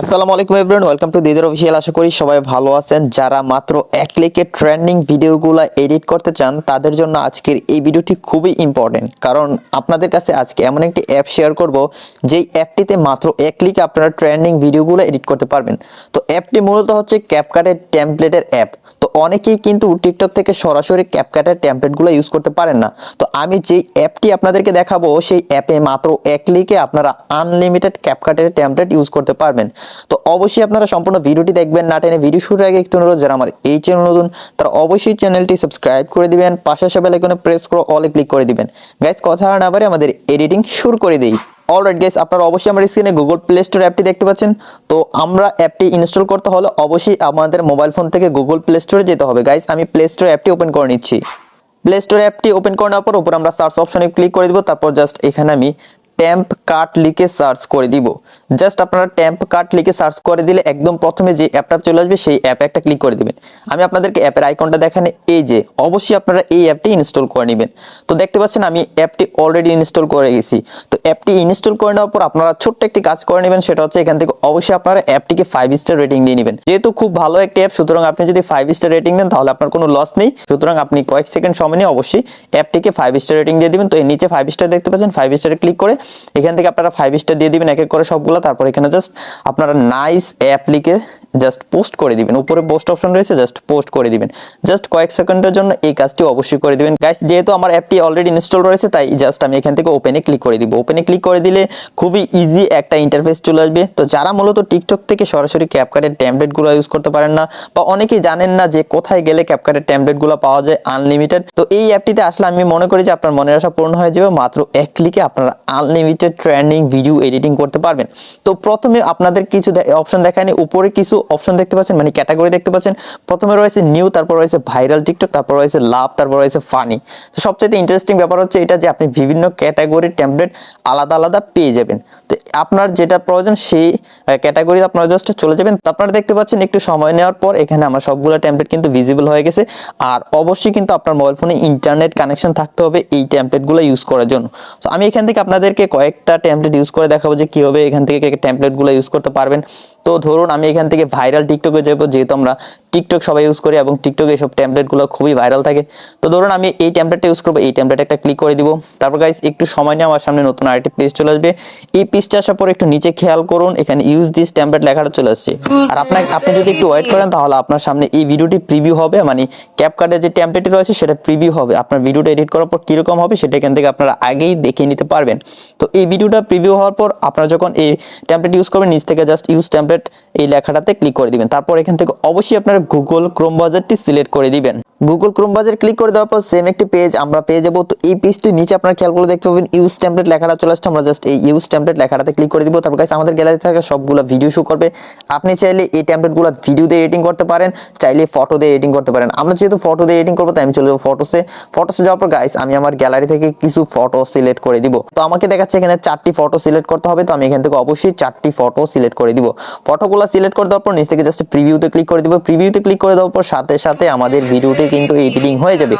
আসসালামু আলাইকুম everyone welcome to Didar official আশা করি সবাই ভালো আছেন। যারা মাত্র এক ক্লিকে ট্রেন্ডিং ভিডিওগুলো এডিট করতে চান, তাদের জন্য আজকের এই ভিডিওটি খুবই ইম্পর্টেন্ট কারণ আপনাদের কাছে আজকে এমন একটি অ্যাপ শেয়ার করব, যেই অ্যাপটিতে মাত্র এক ক্লিকে আপনারা ট্রেন্ডিং ভিডিওগুলো এডিট করতে পারবেন। তো অ্যাপটি মূলত হচ্ছে ক্যাপকাটের টেমপ্লেটের অ্যাপ তো অনেকেই কিন্তু টিকটক থেকে সরাসরি ক্যাপকাটের টেমপ্লেটগুলো ইউজ করতে পারেন না। তো আমি যেই অ্যাপটি আপনাদেরকে দেখাবো, সেই অ্যাপে মাত্র এক ক্লিকে আপনারা আনলিমিটেড ক্যাপকাটের টেমপ্লেট ইউজ করতে পারবেন। তো অবশ্যই আপনারা সম্পূর্ণ ভিডিওটি দেখবেন, না টেনে ভিডিও শুরুর আগে একটু অনুরোধ, যারা আমার এই চ্যানেল নতুন, তারা অবশ্যই চ্যানেলটি সাবস্ক্রাইব করে দিবেন, পাশে বেল আইকনে প্রেস করে অলে ক্লিক করে দিবেন। গাইস কথা না বারে আমাদের এডিটিং শুরু করে দেই। অলরাইট গাইস আপনারা অবশ্যই আমার স্ক্রিনে গুগল প্লে স্টোর অ্যাপটি দেখতে পাচ্ছেন। তো আমরা অ্যাপটি ইনস্টল করতে হলে অবশ্যই আমাদের মোবাইল ফোন থেকে গুগল প্লে স্টোরে যেতে হবে। গাইস আমি প্লে স্টোর অ্যাপটি ওপেন করে নিচ্ছি। প্লে স্টোর অ্যাপটি ওপেন করে নেওয়ার পর উপর আমরা সার্চ অপশনে ক্লিক করে দিব। তারপর জাস্ট এখানে আমি ট্যাম্প কার্ট লিখে সার্চ করে দিব। জাস্ট আপনারা ট্যাম্প কার্ট লিখে সার্চ করে দিলে একদম প্রথমে যে অ্যাপটা চলে আসবে, সেই অ্যাপে একটা ক্লিক করে দিবেন। আমি আপনাদেরকে অ্যাপের আইকনটা দেখানে। এই যে, অবশ্যই আপনারা এই অ্যাপটি ইনস্টল করে নেবেন। তো দেখতে পাচ্ছেন, আমি অ্যাপটি অলরেডি ইনস্টল করে গেছি। তো অ্যাপটি ইনস্টল করে নেওয়ার পর আপনারা ছোট্ট একটি কাজ করে নেবেন, সেটা হচ্ছে এখান থেকে অবশ্যই আপনারা অ্যাপটিকে ফাইভ স্টার রেটিং দিয়ে নেবেন। যেহেতু খুব ভালো একটি অ্যাপ সুতরাং আপনি যদি ফাইভ স্টার রেটিং দেন, তাহলে আপনার কোনো লস নেই। সুতরাং আপনি কয়েক সেকেন্ড সময় নিয়ে অবশ্যই অ্যাপটিকে ফাইভ স্টার রেটিং দিয়ে দিবেন। তো এর নিচে ফাইভ স্টার দেখতে পাচ্ছেন ফাইভ স্টারে ক্লিক করে এখান থেকে আপনারা ফাইভ স্টার দিয়ে দিবেন, এক এক করে সবগুলো। তারপর এখানে জাস্ট আপনারা নাইস অ্যাপ লিখে জাস্ট পোস্ট করে দিবেন। উপরে পোস্ট অপশন রয়েছে জাস্ট পোস্ট করে দিবেন। জাস্ট কয়েক সেকেন্ডের জন্য এই কাজটি অবশ্যই করে দিবেন। গাইস যেহেতু আমার অ্যাপটি অলরেডি ইনস্টল রয়েছে, তাই জাস্ট আমি এখান থেকে ওপেনে ক্লিক করে দিব। ওপেনে ক্লিক করে দিলে খুবই ইজি একটা ইন্টারফেস চলে আসবে। তো যারা মূলত টিকটক থেকে সরাসরি ক্যাপকাটের ট্যাবলেটগুলো ইউজ করতে পারেন না, বা অনেকেই জানেন না যে কোথায় গেলে ক্যাপকাটের ট্যাবলেটগুলো পাওয়া যায় আনলিমিটেড তো এই অ্যাপটিতে আসলে আমি মনে করি যে আপনার মনের আশা পূর্ণ হয়ে যাবে। মাত্র এক ক্লিকে আপনারা আনলিমিটেড ট্রেন্ডিং ভিডিও এডিটিং করতে পারবেন। তো প্রথমে আপনাদের কিছু অপশন দেখায়নি। উপরে কিছু অপশন দেখতে পাচ্ছেন মানে ক্যাটাগরি দেখতে পাচ্ছেন। প্রথমে রয়েছে নিউ তারপর রয়েছে ভাইরাল টিকটক তারপর রয়েছে লাভ তারপর রয়েছে ফানি তো সবচেয়ে ইন্টারেস্টিং ব্যাপার হচ্ছে এটা যে আপনি বিভিন্ন ক্যাটাগরির ট্যাবলেট আলাদা আলাদা পেয়ে যাবেন। তো আপনার যেটা প্রয়োজন সেই ক্যাটাগরি আপনারা জাস্ট চলে যাবেন। আপনারা দেখতে পাচ্ছেন একটু সময় নেওয়ার পর এখানে আমার সবগুলো ট্যাবলেট কিন্তু ভিজিবল হয়ে গেছে। আর অবশ্যই কিন্তু আপনার মোবাইল ফোনে ইন্টারনেট কানেকশন থাকতে হবে এই ট্যাবলেটগুলো ইউজ করার জন্য। তো আমি এখান থেকে আপনাদেরকে কয়েকটা ট্যাবলেট ইউজ করে দেখাবো যে কীভাবে এখান থেকে ট্যাবলেটগুলো ইউজ করতে পারবেন। তো ধরুন আমি এখান থেকে ভাইরাল টিকটকে যাব যেহেতু আমরা টিকটক সবাই ইউজ করি এবং টিকটকে এইসব ট্যাবলেটগুলো খুবই ভাইরাল থাকে। তো ধরুন আমি এই ট্যাবলেটটা ইউজ করব, এই ট্যাবলেট একটা ক্লিক করে দিব। তারপর গাইজ একটু সময় নিয়ে আমার সামনে নতুন আরেকটি পেজ চলে আসবে। এই পেজটা আসার পর একটু নিচে খেয়াল করুন, এখানে ইউজ দিস ট্যাবলেট লেখাটা চলে আসছে। আর আপনার, আপনি যদি একটু ওয়েট করেন, তাহলে আপনার সামনে এই ভিডিওটি প্রিভিউ হবে। মানে ক্যাপকার্ডের যে ট্যাবলেটটি রয়েছে, সেটা প্রিভিউ হবে। আপনার ভিডিওটা এডিট করার পর কীরকম হবে, সেটা এখান থেকে আপনারা আগেই দেখে নিতে পারবেন। তো এই ভিডিওটা প্রিভিউ হওয়ার পর আপনারা যখন এই ট্যাবলেট ইউজ করবেন, নিচ থেকে জাস্ট ইউজ ট্যাবলেট এই লেখাটাতে ক্লিক করে দিবেন। তারপর এখান থেকে অবশ্যই আপনারা গুগল ক্রোম ব্রাউজারটি সিলেক্ট করে দিবেন। গুগল ক্রোম বাজার ক্লিক করে দেওয়ার পর সেম একটি পেজ আমরা পেয়ে যাব। তো এই পেজটি নিচে আপনারা খেয়াল করে দেখতে পাবেন ইউজ টেমপ্লেট লেখাটা চলে আসছে। আমরা জাস্ট এই ইউজ টেমপ্লেট লেখাটাতে ক্লিক করে দিব। তারপর গাইস আমাদের গ্যালারি থাকা সবগুলো ভিডিও শো করবে। আপনি চাইলে এই টেমপ্লেটগুলো ভিডিও দিয়ে এডিটিং করতে পারেন, চাইলে ফটো দিয়ে এডিটিং করতে পারেন। আমরা যেহেতু ফটো দিয়ে এডিটিং করব, তাই আমি চলে যাব ফটোসে ফটোসে যাওয়ার পর গাইস আমি আমার গ্যালারি থেকে কিছু ফটো সিলেক্ট করে দিব। তো আমাকে দেখাচ্ছে এখানে চারটি ফটো সিলেক্ট করতে হবে। তো আমি এখান থেকে অবশ্যই চারটি ফটো সিলেক্ট করে দিব। ফটোগুলো সিলেক্ট করে দেওয়ার পর নিচ থেকে জাস্ট প্রিভিউতে ক্লিক করে দিব। প্রিভিউতে ক্লিক করে দেওয়ার পর সাথে সাথে আমাদের ভিডিওটি কিন্তু এডিটিং হয়ে যাবে।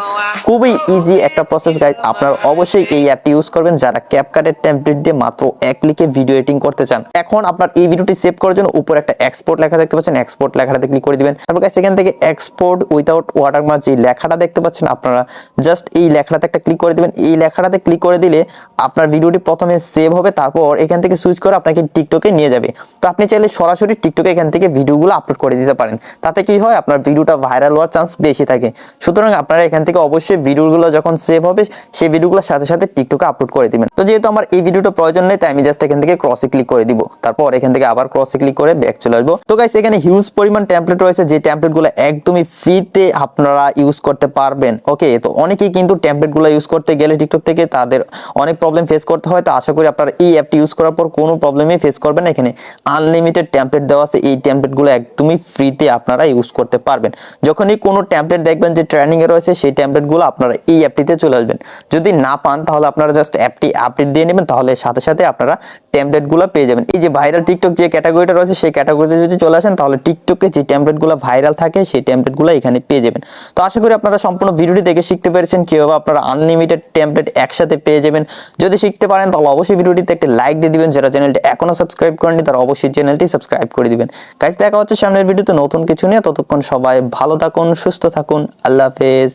খুবই ইজি একটা প্রসেস গাইজ আপনারা অবশ্যই এই অ্যাপটি ইউজ করবেন। যারা ক্যাপকাটের টেমপ্লেট দিয়ে মাত্র এক ক্লিকে ভিডিও এডিটিং করতে চান, এখন আপনার এই ভিডিওটি সেভ করার জন্য উপরে একটা এক্সপোর্ট লেখা দেখতে পাচ্ছেন। এক্সপোর্ট লেখাটাতে ক্লিক করে দিবেন। তারপর, guys, এখান থেকে এক্সপোর্ট উইদাউট ওয়াটারমার্ক যে লেখাটা দেখতে পাচ্ছেন, আপনারা জাস্ট এই লেখাটাতে একটা ক্লিক করে দিবেন। এই লেখাটাতে ক্লিক করে দিলে আপনার ভিডিওটি প্রথমে সেভ হবে, তারপর এখান থেকে সুইচ করে আপনাকে টিকটকে নিয়ে যাবে। তো আপনি চাইলে সরাসরি টিকটকে এখান থেকে ভিডিওগুলো আপলোড করে দিতে পারেন। তাতে কি হয়? আপনার ভিডিওটা ভাইরাল হওয়ার চান্স বেশি থাকে। সুতরাং আপনারা এখান থেকে অবশ্যই ভিডিওগুলো যখন সেভ হবে, সেই ভিডিওগুলোর সাথে সাথে টিকটকে আপলোড করে দিবেন। তো যেহেতু আমার এই ভিডিওটা প্রয়োজন নেই, তাই আমি জাস্ট এখান থেকে ক্রসে ক্লিক করে দিব। তারপর এখান থেকে আবার ক্রসে ক্লিক করে ব্যাক চলে আসব। তো গাইস এখানে হিউজ পরিমাণ ট্যাম্পলেট রয়েছে, যে ট্যাম্পলেটগুলো একদমই ফ্রিতে আপনারা ইউজ করতে পারবেন। ওকে তো অনেকেই কিন্তু ট্যাম্পলেটগুলো ইউজ করতে গেলে টিকটক থেকে তাদের অনেক প্রবলেম ফেস করতে হয়। তো আশা করি আপনারা এই অ্যাপটি ইউজ করার পর কোনো প্রবলেমই ফেস করবেন না। এখানে আনলিমিটেড ট্যাম্পলেট দেওয়া আছে। এই ট্যাম্পলেটগুলো একদমই ফ্রিতে আপনারা ইউজ করতে পারবেন। যখনই কোনো ট্যাম্পলেট দেখবেন দেখবেন যে ট্রেনিংয়ে রয়েছে, সেই টেমপ্লেটগুলো আপনারা এই অ্যাপটিতে চলে আসবেন। যদি না পান, তাহলে আপনারা জাস্ট অ্যাপটি আপডেট দিয়ে নেবেন, তাহলে সাথে সাথে আপনারা টেমপ্লেটগুলো পেয়ে যাবেন। এই যে ভাইরাল টিকটক যে ক্যাটাগরিটা রয়েছে, সেই ক্যাটাগরিতে যদি চলে আসেন, তাহলে টিকটকে যে টেমপ্লেটগুলো ভাইরাল থাকে, সেই টেমপ্লেটগুলো এখানে পেয়ে যাবেন। তো আশা করি আপনারা সম্পূর্ণ ভিডিওটি দেখে শিখতে পেরেছেন, কীভাবে আপনারা আনলিমিটেড টেমপ্লেট একসাথে পেয়ে যাবেন। যদি শিখতে পারেন, তাহলে অবশ্যই ভিডিওটিতে একটি লাইক দিয়ে দিবেন। যারা চ্যানেলটি এখনও সাবস্ক্রাইব করেনি তারা অবশ্যই চ্যানেলটি সাবস্ক্রাইব করে দিবেন। কাজ দেখা হচ্ছে সামনের ভিডিওতে নতুন কিছু নিয়ে। ততক্ষণ সবাই ভালো থাকুন, সুস্থ থাকুন। আল্লাহ হাফেজ।